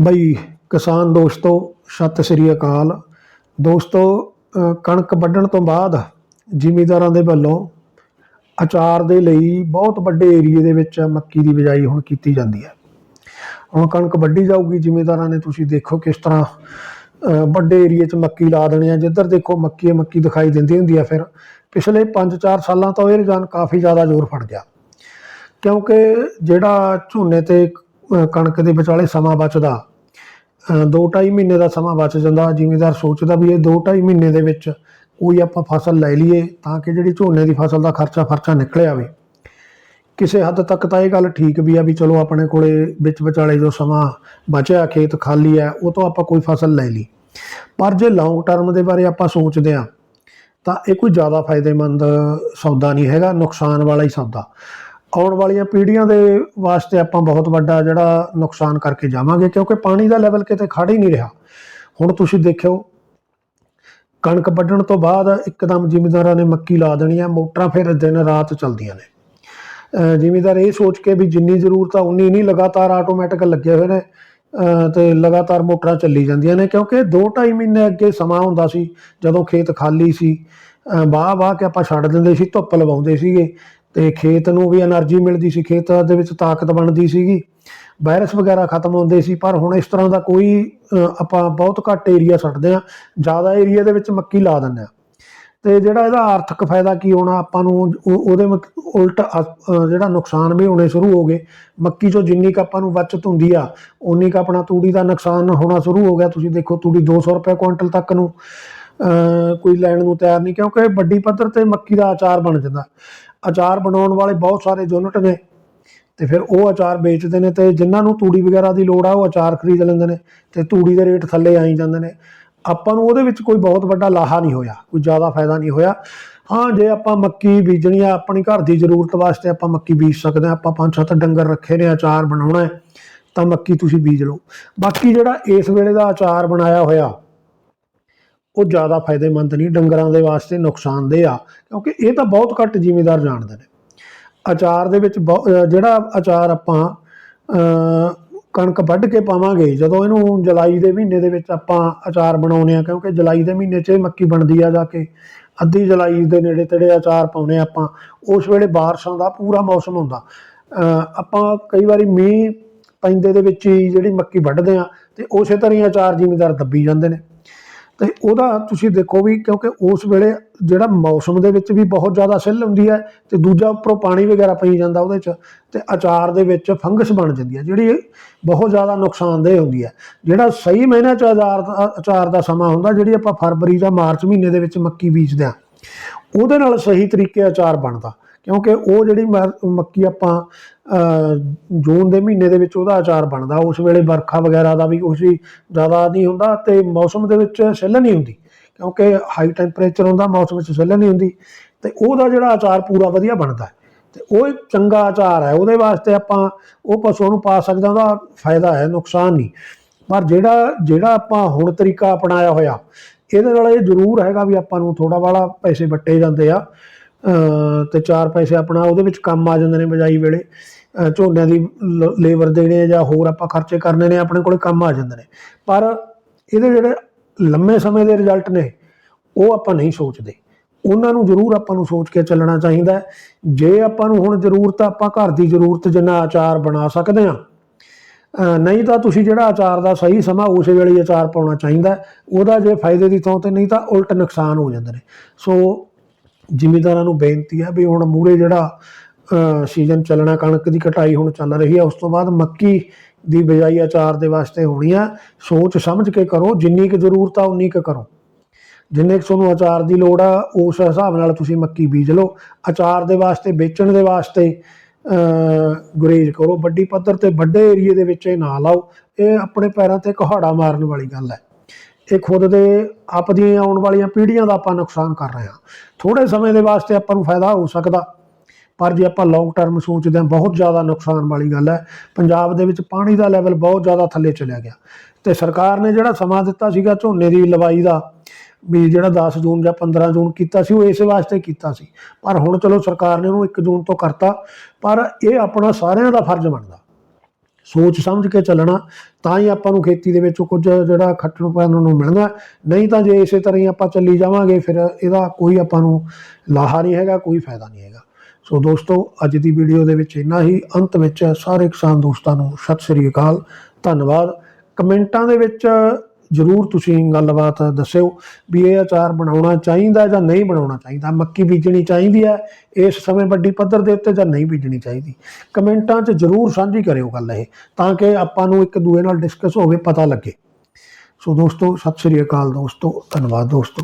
ਬਈ ਕਿਸਾਨ ਦੋਸਤੋ, ਸਤਿ ਸ੍ਰੀ ਅਕਾਲ। ਦੋਸਤੋ ਕਣਕ ਵੱਢਣ ਤੋਂ ਬਾਅਦ ਜ਼ਿਮੀਂਦਾਰਾਂ ਦੇ ਵੱਲੋਂ ਅਚਾਰ ਦੇ ਲਈ ਬਹੁਤ ਵੱਡੇ ਏਰੀਏ ਦੇ ਵਿੱਚ ਮੱਕੀ ਦੀ ਬਿਜਾਈ ਹੁਣ ਕੀਤੀ ਜਾਂਦੀ ਹੈ। ਹੁਣ ਕਣਕ ਵੱਢੀ ਜਾਊਗੀ ਜ਼ਿਮੀਂਦਾਰਾਂ ਨੇ, ਤੁਸੀਂ ਦੇਖੋ ਕਿਸ ਤਰ੍ਹਾਂ ਵੱਡੇ ਏਰੀਏ 'ਚ ਮੱਕੀ ਲਾ ਦੇਣੀ ਆ ਜਿੱਧਰ ਦੇਖੋ ਮੱਕੀ ਹੀ ਮੱਕੀ ਦਿਖਾਈ ਦਿੰਦੀ ਹੁੰਦੀ ਆ ਫਿਰ ਪਿਛਲੇ 5-4 ਸਾਲਾਂ ਤੋਂ ਇਹ ਰੁਝਾਨ ਕਾਫੀ ਜ਼ਿਆਦਾ ਜ਼ੋਰ ਫੜ ਗਿਆ। ਕਿਉਂਕਿ ਜਿਹੜਾ ਝੋਨੇ ਤੇ ਕਣਕ ਦੇ ਵਿਚਾਲੇ ਸਮਾਂ ਬਚਦਾ ਅ, ਦੋ ਢਾਈ ਮਹੀਨੇ ਦਾ ਸਮਾਂ ਬਚ ਜਾਂਦਾ ਜ਼ਿਮੀਂਦਾਰ ਸੋਚਦਾ ਵੀ ਇਹ ਦੋ ਢਾਈ ਮਹੀਨੇ ਦੇ ਵਿੱਚ ਕੋਈ ਆਪਾਂ ਫਸਲ ਲੈ ਲਈਏ ਤਾਂ ਕਿ ਜਿਹੜੀ ਝੋਨੇ ਦੀ ਫਸਲ ਦਾ ਖਰਚਾ ਫਰਚਾ ਨਿਕਲ ਆਵੇ। ਕਿਸੇ ਹੱਦ ਤੱਕ ਤਾਂ ਇਹ ਗੱਲ ਠੀਕ ਵੀ ਆ ਵੀ ਚਲੋ ਆਪਣੇ ਕੋਲੇ ਵਿੱਚ ਵਿਚਾਲੇ ਜੋ ਸਮਾਂ ਬਚਿਆ ਖੇਤ ਖਾਲੀ ਹੈ ਉਹ ਤੋਂ ਆਪਾਂ ਕੋਈ ਫਸਲ ਲੈ ਲਈ। ਪਰ ਜੇ ਲੌਂਗ ਟਰਮ ਦੇ ਬਾਰੇ ਆਪਾਂ ਸੋਚਦੇ ਆ ਤਾਂ ਇਹ ਕੋਈ ਜ਼ਿਆਦਾ ਫਾਇਦੇਮੰਦ ਸੌਦਾ ਨਹੀਂ ਹੈਗਾ ਨੁਕਸਾਨ ਵਾਲਾ ਹੀ ਸੌਦਾ। ਆਉਣ ਵਾਲੀਆਂ ਪੀੜ੍ਹੀਆਂ ਦੇ ਵਾਸਤੇ ਆਪਾਂ ਬਹੁਤ ਵੱਡਾ ਜਿਹੜਾ ਨੁਕਸਾਨ ਕਰਕੇ ਜਾਵਾਂਗੇ, ਕਿਉਂਕਿ ਪਾਣੀ ਦਾ ਲੈਵਲ ਕਿਤੇ ਖੜ ਹੀ ਨਹੀਂ ਰਿਹਾ। ਹੁਣ ਤੁਸੀਂ ਦੇਖਿਓ, ਕਣਕ ਵੱਢਣ ਤੋਂ ਬਾਅਦ ਇੱਕਦਮ ਜ਼ਿਮੀਂਦਾਰਾਂ ਨੇ ਮੱਕੀ ਲਾ ਦੇਣੀ ਹੈ ਮੋਟਰਾਂ ਫਿਰ ਦਿਨ ਰਾਤ ਚੱਲਦੀਆਂ ਨੇ। ਅਹ ਜ਼ਿਮੀਂਦਾਰ ਇਹ ਸੋਚ ਕੇ ਵੀ ਜਿੰਨੀ ਜ਼ਰੂਰਤ ਆ, ਉਨੀ ਨਹੀਂ, ਲਗਾਤਾਰ ਆਟੋਮੈਟਿਕ ਲੱਗੇ ਹੋਏ ਨੇ, ਅਹ ਤੇ ਲਗਾਤਾਰ ਮੋਟਰਾਂ ਚੱਲੀ ਜਾਂਦੀਆਂ ਨੇ, ਕਿਉਂਕਿ 2.5 ਮਹੀਨੇ ਅੱਗੇ ਸਮਾਂ ਹੁੰਦਾ ਸੀ, ਜਦੋਂ ਖੇਤ ਖਾਲੀ ਸੀ, ਅਹ ਵਾਹ ਵਾਹ ਕੇ ਆਪਾਂ ਛੱਡ ਦਿੰਦੇ ਸੀ, ਧੁੱਪ ਲਵਾਉਂਦੇ ਸੀਗੇ। ਤੇ ਖੇਤ ਨੂੰ ਵੀ એનર્ਜੀ ਮਿਲਦੀ ਸੀ, ਖੇਤ ਦੇ ਵਿੱਚ ਤਾਕਤ ਬਣਦੀ ਸੀਗੀ। ਵਾਇਰਸ ਵਗੈਰਾ ਖਤਮ ਹੁੰਦੇ ਸੀ, ਪਰ ਹੁਣ ਇਸ ਤਰ੍ਹਾਂ ਦਾ ਕੋਈ ਆਪਾਂ ਬਹੁਤ ਘੱਟ ਏਰੀਆ ਛੱਡਦੇ ਆ ਜ਼ਿਆਦਾ ਏਰੀਆ ਦੇ ਵਿੱਚ ਮੱਕੀ ਲਾ ਦਿੰਦੇ ਆ ਤੇ ਜਿਹੜਾ ਇਹਦਾ ਆਰਥਿਕ ਫਾਇਦਾ ਕੀ ਹੋਣਾ, ਆਪਾਂ ਨੂੰ ਉਹਦੇ ਉਲਟ ਜਿਹੜਾ ਨੁਕਸਾਨ ਵੀ ਹੋਣੇ ਸ਼ੁਰੂ ਹੋ ਗਏ। ਮੱਕੀ ਚੋਂ ਜਿੰਨੀ ਕ ਆਪਾਂ ਨੂੰ ਬਚਤ ਹੁੰਦੀ ਆ ਉਨੀ ਕ ਆਪਣਾ ਤੂੜੀ ਦਾ ਨੁਕਸਾਨ ਹੋਣਾ ਸ਼ੁਰੂ ਹੋ ਗਿਆ। ਤੁਸੀਂ ਦੇਖੋ, ਤੂੜੀ 200 ਰੁਪਏ ਕੁਇੰਟਲ ਤੱਕ ਨੂੰ ਕੋਈ ਲੈਣ ਨੂੰ ਤਿਆਰ ਨਹੀਂ, ਕਿਉਂਕਿ ਵੱਡੀ ਪੱਧਰ ਤੇ ਮੱਕੀ ਦਾ ਆਚਾਰ ਬਣ ਜਾਂਦਾ। ਅਚਾਰ ਬਣਾਉਣ ਵਾਲੇ ਬਹੁਤ ਸਾਰੇ ਯੂਨਿਟ ਨੇ। ਤੇ ਫਿਰ ਉਹ ਅਚਾਰ ਵੇਚਦੇ ਨੇ ਤੇ ਜਿਨ੍ਹਾਂ ਨੂੰ ਤੂੜੀ ਵਗੈਰਾ ਦੀ ਲੋੜ ਆ, ਉਹ ਅਚਾਰ ਖਰੀਦ ਲੈਂਦੇ ਨੇ ਤੇ ਤੂੜੀ ਦੇ ਰੇਟ ਥੱਲੇ ਆਈ ਜਾਂਦੇ ਨੇ। ਆਪਾਂ ਨੂੰ ਉਹਦੇ ਵਿੱਚ ਕੋਈ ਬਹੁਤ ਵੱਡਾ ਲਾਹਾ ਨਹੀਂ ਹੋਇਆ, ਕੋਈ ਜ਼ਿਆਦਾ ਫਾਇਦਾ ਨਹੀਂ ਹੋਇਆ। ਹਾਂ, ਜੇ ਆਪਾਂ ਮੱਕੀ ਬੀਜਣੀ ਆ, ਆਪਣੀ ਘਰ ਦੀ ਜ਼ਰੂਰਤ ਵਾਸਤੇ ਆਪਾਂ ਮੱਕੀ ਬੀਜ ਸਕਦੇ ਆ ਆਪਾਂ ਪੰਜ ਸੱਤ ਡੰਗਰ ਰੱਖੇ ਨੇ, ਅਚਾਰ ਬਣਾਉਣਾ ਹੈ, ਤਾਂ ਮੱਕੀ ਤੁਸੀਂ ਬੀਜ ਲਓ। ਬਾਕੀ ਜਿਹੜਾ ਇਸ ਵੇਲੇ ਦਾ ਅਚਾਰ ਬਣਾਇਆ ਹੋਇਆ ਉਹ ਜ਼ਿਆਦਾ ਫਾਇਦੇਮੰਦ ਨਹੀਂ, ਡੰਗਰਾਂ ਦੇ ਵਾਸਤੇ ਨੁਕਸਾਨਦੇਹ ਆ, ਕਿਉਂਕਿ ਇਹ ਤਾਂ ਬਹੁਤ ਘੱਟ ਜ਼ਿਮੀਦਾਰ ਜਾਣਦੇ ਨੇ। ਅਚਾਰ ਦੇ ਵਿੱਚ ਬਹੁ- ਜਿਹੜਾ ਅਚਾਰ ਆਪਾਂ ਕਣਕ ਵੱਢ ਕੇ ਪਾਵਾਂਗੇ, ਜਦੋਂ ਇਹਨੂੰ ਜੁਲਾਈ ਦੇ ਮਹੀਨੇ ਦੇ ਵਿੱਚ ਆਪਾਂ ਅਚਾਰ ਬਣਾਉਨੇ ਆ ਕਿਉਂਕਿ ਜੁਲਾਈ ਦੇ ਮਹੀਨੇ 'ਚ ਇਹ ਮੱਕੀ ਬਣਦੀ ਆ ਜਾ ਕੇ, ਅੱਧੀ ਜੁਲਾਈ ਦੇ ਨੇੜੇ ਤੇੜੇ ਅਚਾਰ ਪਾਉਨੇ ਆ ਆਪਾਂ, ਉਸ ਵੇਲੇ ਬਾਰਿਸ਼ਾਂ ਦਾ ਪੂਰਾ ਮੌਸਮ ਹੁੰਦਾ। ਆਪਾਂ ਕਈ ਵਾਰੀ ਮੀਂਹ ਪੈਂਦੇ ਦੇ ਵਿੱਚ ਹੀ ਜਿਹੜੀ ਮੱਕੀ ਵੱਢਦੇ ਆ ਤੇ ਉਸੇ ਤਰ੍ਹਾਂ ਹੀ ਅਚਾਰ ਜ਼ਿਮੀਦਾਰ ਦੱਬੀ ਜਾਂਦੇ ਨੇ। ਤੇ ਉਹਦਾ ਤੁਸੀਂ ਦੇਖੋ ਵੀ ਕਿਉਂਕਿ ਉਸ ਵੇਲੇ ਜਿਹੜਾ ਮੌਸਮ ਦੇ ਵਿੱਚ ਵੀ ਬਹੁਤ ਜ਼ਿਆਦਾ ਸਿੱਲ ਹੁੰਦੀ ਹੈ ਤੇ ਦੂਜਾ ਉੱਪਰੋਂ ਪਾਣੀ ਵਗੈਰਾ ਪਈ ਜਾਂਦਾ ਉਹਦੇ 'ਚ ਤੇ ਅਚਾਰ ਦੇ ਵਿੱਚ ਫੰਗਸ ਬਣ ਜਾਂਦੀ ਹੈ, ਜਿਹੜੀ ਬਹੁਤ ਜ਼ਿਆਦਾ ਨੁਕਸਾਨਦੇਹ ਹੁੰਦੀ ਹੈ। ਜਿਹੜਾ ਸਹੀ ਮਹੀਨੇ 'ਚ ਅਚਾਰ ਅਚਾਰ ਦਾ ਸਮਾਂ ਹੁੰਦਾ, ਜਿਹੜੀ ਆਪਾਂ ਫਰਵਰੀ ਜਾਂ ਮਾਰਚ ਮਹੀਨੇ ਦੇ ਵਿੱਚ ਮੱਕੀ ਬੀਜਦੇ ਆ ਉਹਦੇ ਨਾਲ ਸਹੀ ਤਰੀਕੇ ਅਚਾਰ ਬਣਦਾ। ਕਿਉਂਕਿ ਉਹ ਜਿਹੜੀ ਮ- ਮੱਕੀ ਆਪਾਂ ਜੂਨ ਦੇ ਮਹੀਨੇ ਦੇ ਵਿੱਚ ਉਹਦਾ ਆਚਾਰ ਬਣਦਾ। ਉਸ ਵੇਲੇ ਵਰਖਾ ਵਗੈਰਾ ਦਾ ਵੀ ਕੁਛ ਵੀ ਜ਼ਿਆਦਾ ਨਹੀਂ ਹੁੰਦਾ ਤੇ ਮੌਸਮ ਦੇ ਵਿੱਚ ਸਿੱਲ ਨਹੀਂ ਹੁੰਦੀ। ਕਿਉਂਕਿ ਹਾਈ ਟੈਂਪਰੇਚਰ ਹੁੰਦਾ, ਮੌਸਮ ਵਿੱਚ ਸਿੱਲ ਨਹੀਂ ਹੁੰਦੀ। ਤੇ ਉਹਦਾ ਜਿਹੜਾ ਆਚਾਰ ਪੂਰਾ ਵਧੀਆ ਬਣਦਾ ਹੈ। ਤੇ ਉਹ ਇੱਕ ਚੰਗਾ ਆਚਾਰ ਹੈ। ਉਹਦੇ ਵਾਸਤੇ ਆਪਾਂ ਉਹ ਪਸ਼ੂ ਨੂੰ ਪਾ ਸਕਦੇ ਹਾਂ, ਉਹਦਾ ਫਾਇਦਾ ਹੈ, ਨੁਕਸਾਨ ਨਹੀਂ। ਪਰ ਜਿਹੜਾ ਜਿਹੜਾ ਆਪਾਂ ਹੁਣ ਤਰੀਕਾ ਅਪਣਾਇਆ ਹੋਇਆ, ਇਹਦੇ ਨਾਲ ਇਹ ਜ਼ਰੂਰ ਹੈਗਾ ਵੀ ਆਪਾਂ ਨੂੰ ਥੋੜਾ ਵਾਲਾ ਪੈਸੇ ਵੱਟੇ ਜਾਂਦੇ ਆ। ਤੇ ਚਾਰ ਪੈਸੇ ਆਪਣਾ ਉਹਦੇ ਵਿੱਚ ਕੰਮ ਆ ਜਾਂਦੇ ਨੇ ਬਜਾਈ ਵੇਲੇ। ਅਹ ਝੋਨਿਆਂ ਦੀ ਲੇਬਰ ਦੇਣੇ ਜਾਂ ਹੋਰ ਆਪਾਂ ਖਰਚੇ ਕਰਨੇ ਨੇ, ਆਪਣੇ ਕੋਲੇ ਕੰਮ ਆ ਜਾਂਦੇ ਨੇ। ਪਰ ਇਹਦੇ ਜਿਹੜੇ ਲੰਮੇ ਸਮੇਂ ਦੇ ਰਿਜ਼ਲਟ ਨੇ, ਉਹ ਆਪਾਂ ਨਹੀਂ ਸੋਚਦੇ। ਉਹਨਾਂ ਨੂੰ ਜ਼ਰੂਰ ਆਪਾਂ ਨੂੰ ਸੋਚ ਕੇ ਚੱਲਣਾ ਚਾਹੀਦਾ ਜੇ ਆਪਾਂ ਨੂੰ ਹੁਣ ਜ਼ਰੂਰਤ ਆਪਾਂ ਘਰ ਦੀ ਜ਼ਰੂਰਤ ਜਿੰਨਾ ਆਚਾਰ ਬਣਾ ਸਕਦੇ ਆ ਨਹੀਂ ਤਾਂ ਤੁਸੀਂ ਜਿਹੜਾ ਆਚਾਰ ਦਾ ਸਹੀ ਸਮਾਂ ਉਸੇ ਵੇਲੇ ਹੀ ਅਚਾਰ ਪਾਉਣਾ ਚਾਹੀਦਾ ਉਹਦਾ ਜੇ ਫਾਇਦੇ ਦੀ ਥਾਂ ਤੇ ਨਹੀਂ ਤਾਂ ਉਲਟ ਨੁਕਸਾਨ ਹੋ ਜਾਂਦੇ ਨੇ। ਸੋ ਜ਼ਿਮੀਂਦਾਰਾਂ ਨੂੰ ਬੇਨਤੀ ਹੈ ਵੀ ਹੁਣ ਮੂਰੇ ਜਿਹੜਾ ਸੀਜ਼ਨ ਚੱਲਣਾ, ਕਣਕ ਦੀ ਕਟਾਈ ਹੁਣ ਚੱਲ ਰਹੀ ਹੈ, ਉਸ ਤੋਂ ਬਾਅਦ ਮੱਕੀ ਦੀ ਬਿਜਾਈ ਅਚਾਰ ਦੇ ਵਾਸਤੇ ਹੋਣੀ ਆ ਸੋਚ ਸਮਝ ਕੇ ਕਰੋ, ਜਿੰਨੀ ਕੁ ਜ਼ਰੂਰਤ ਆ ਉਨੀ ਕੁ ਕਰੋ। ਜਿੰਨੇ ਕੁ ਤੁਹਾਨੂੰ ਅਚਾਰ ਦੀ ਲੋੜ ਆ, ਉਸ ਹਿਸਾਬ ਨਾਲ ਤੁਸੀਂ ਮੱਕੀ ਬੀਜ ਲਓ। ਅਚਾਰ ਦੇ ਵਾਸਤੇ, ਵੇਚਣ ਦੇ ਵਾਸਤੇ ਗੁਰੇਜ਼ ਕਰੋ। ਵੱਡੀ ਪੱਧਰ ਤੇ ਵੱਡੇ ਏਰੀਏ ਦੇ ਵਿੱਚ ਇਹ ਨਾ ਲਾਓ। ਇਹ ਆਪਣੇ ਪੈਰਾਂ ਤੇ ਕੁਹਾੜਾ ਮਾਰਨ ਵਾਲੀ ਗੱਲ ਹੈ। ਇਹ ਖੁਦ ਦੇ ਆਪ ਆਉਣ ਵਾਲੀਆਂ ਪੀੜ੍ਹੀਆਂ ਦਾ ਆਪਾਂ ਨੁਕਸਾਨ ਕਰ ਰਹੇ ਹਾਂ। ਥੋੜੇ ਸਮੇਂ ਦੇ ਵਾਸਤੇ ਆਪਾਂ ਨੂੰ ਫਾਇਦਾ ਹੋ ਸਕਦਾ। ਪਰ ਜੇ ਆਪਾਂ ਲੌਂਗ ਟਰਮ ਸੋਚਦੇ ਹਾਂ, ਬਹੁਤ ਜ਼ਿਆਦਾ ਨੁਕਸਾਨ ਵਾਲੀ ਗੱਲ ਹੈ। ਪੰਜਾਬ ਦੇ ਵਿੱਚ ਪਾਣੀ ਦਾ ਲੈਵਲ ਬਹੁਤ ਜ਼ਿਆਦਾ ਥੱਲੇ ਚਲਿਆ ਗਿਆ। ਤੇ ਸਰਕਾਰ ਨੇ ਜਿਹੜਾ ਸਮਾਂ ਦਿੱਤਾ ਸੀਗਾ ਝੋਨੇ ਦੀ ਲਵਾਈ ਦਾ, ਵੀ ਜਿਹੜਾ 10 ਜੂਨ ਜਾਂ 15 ਜੂਨ ਕੀਤਾ ਸੀ, ਉਹ ਇਸੇ ਵਾਸਤੇ ਕੀਤਾ ਸੀ। ਪਰ ਹੁਣ ਚਲੋ ਸਰਕਾਰ ਨੇ ਉਹਨੂੰ 1 ਜੂਨ ਤੋਂ ਕਰਤਾ। ਪਰ ਇਹ ਆਪਣਾ ਸਾਰਿਆਂ ਦਾ ਫਰਜ਼ ਬਣਦਾ। ਸੋਚ ਸਮਝ ਕੇ ਚੱਲਣਾ, ਤਾਂ ਹੀ ਆਪਾਂ ਨੂੰ ਖੇਤੀ ਦੇ ਵਿੱਚ ਕੁਝ ਜਿਹੜਾ ਖੱਟਣ ਪੈਣ ਨੂੰ ਮਿਲਣਾ ਨਹੀਂ ਤਾਂ ਜੇ ਇਸੇ ਤਰ੍ਹਾਂ ਹੀ ਆਪਾਂ ਚੱਲੀ ਜਾਵਾਂਗੇ, ਫਿਰ ਇਹਦਾ ਕੋਈ ਆਪਾਂ ਨੂੰ ਲਾਹਾ ਨਹੀਂ ਹੈਗਾ, ਕੋਈ ਫਾਇਦਾ ਨਹੀਂ ਹੈਗਾ। ਸੋ ਦੋਸਤੋ, ਅੱਜ ਦੀ ਵੀਡੀਓ ਦੇ ਵਿੱਚ ਇੰਨਾ ਹੀ। ਅੰਤ ਵਿੱਚ ਸਾਰੇ ਕਿਸਾਨ ਦੋਸਤਾਂ ਨੂੰ ਸਤਿ ਸ੍ਰੀ ਅਕਾਲ, ਧੰਨਵਾਦ। ਕਮੈਂਟਾਂ ਦੇ ਵਿੱਚ ਜਰੂਰ ਤੁਸੀਂ ਗੱਲਬਾਤ ਦੱਸਿਓ ਵੀ ਇਹ ਅਚਾਰ ਬਣਾਉਣਾ ਚਾਹੀਦਾ ਜਾਂ ਨਹੀਂ ਬਣਾਉਣਾ ਚਾਹੀਦਾ। ਮੱਕੀ ਬੀਜਣੀ ਚਾਹੀਦੀ ਹੈ, ਇਸ ਸਮੇਂ ਵੱਡੀ ਪੱਧਰ ਦੇ ਉੱਤੇ ਜਾਂ ਨਹੀਂ ਬੀਜਣੀ ਚਾਹੀਦੀ। ਕਮੈਂਟਾਂ 'ਚ ਜਰੂਰ ਸਾਂਝੀ ਕਰਿਓ ਗੱਲ ਇਹ, ਤਾਂ ਕਿ ਆਪਾਂ ਨੂੰ ਇੱਕ ਦੂਏ ਨਾਲ ਡਿਸਕਸ ਹੋਵੇ ਪਤਾ ਲੱਗੇ। ਸੋ ਦੋਸਤੋ, ਸਤਿ ਸ੍ਰੀ ਅਕਾਲ ਦੋਸਤੋ, ਧੰਨਵਾਦ ਦੋਸਤੋ।